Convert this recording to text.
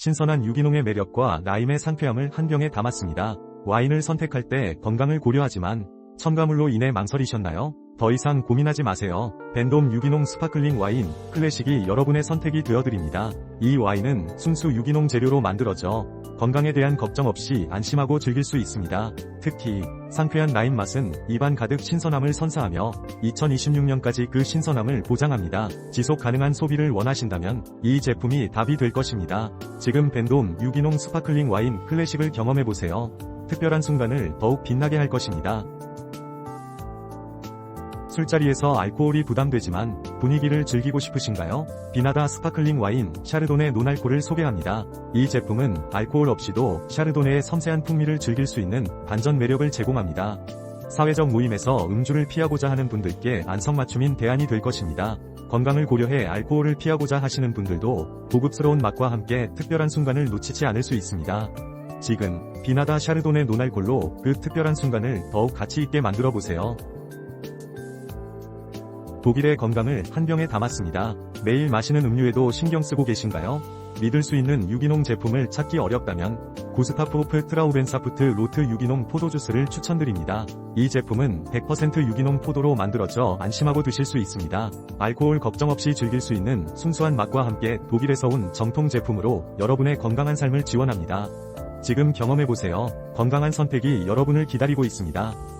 신선한 유기농의 매력과 라임의 상쾌함을 한 병에 담았습니다. 와인을 선택할 때 건강을 고려하지만 첨가물로 인해 망설이셨나요? 더 이상 고민하지 마세요. 벤돔 유기농 스파클링 와인 클래식이 여러분의 선택이 되어드립니다. 이 와인은 순수 유기농 재료로 만들어져 건강에 대한 걱정 없이 안심하고 즐길 수 있습니다. 특히 상쾌한 라임 맛은 입안 가득 신선함을 선사하며 2026년까지 그 신선함을 보장합니다. 지속 가능한 소비를 원하신다면 이 제품이 답이 될 것입니다. 지금 벤돔 유기농 스파클링 와인 클래식을 경험해보세요. 특별한 순간을 더욱 빛나게 할 것입니다. 술자리에서 알코올이 부담되지만 분위기를 즐기고 싶으신가요? 비나다 스파클링 와인 샤르도네 노날코를 소개합니다. 이 제품은 알코올 없이도 샤르도네의 섬세한 풍미를 즐길 수 있는 반전 매력을 제공합니다. 사회적 모임에서 음주를 피하고자 하는 분들께 안성맞춤인 대안이 될 것입니다. 건강을 고려해 알코올을 피하고자 하시는 분들도 고급스러운 맛과 함께 특별한 순간을 놓치지 않을 수 있습니다. 지금 비나다 샤르도네 노날콜로 그 특별한 순간을 더욱 가치 있게 만들어 보세요. 독일의 건강을 한 병에 담았습니다. 매일 마시는 음료에도 신경 쓰고 계신가요? 믿을 수 있는 유기농 제품을 찾기 어렵다면 구스타프호프 트라우벤사프트 로트 유기농 포도주스를 추천드립니다. 이 제품은 100% 유기농 포도로 만들어져 안심하고 드실 수 있습니다. 알코올 걱정 없이 즐길 수 있는 순수한 맛과 함께 독일에서 온 정통 제품으로 여러분의 건강한 삶을 지원합니다. 지금 경험해보세요. 건강한 선택이 여러분을 기다리고 있습니다.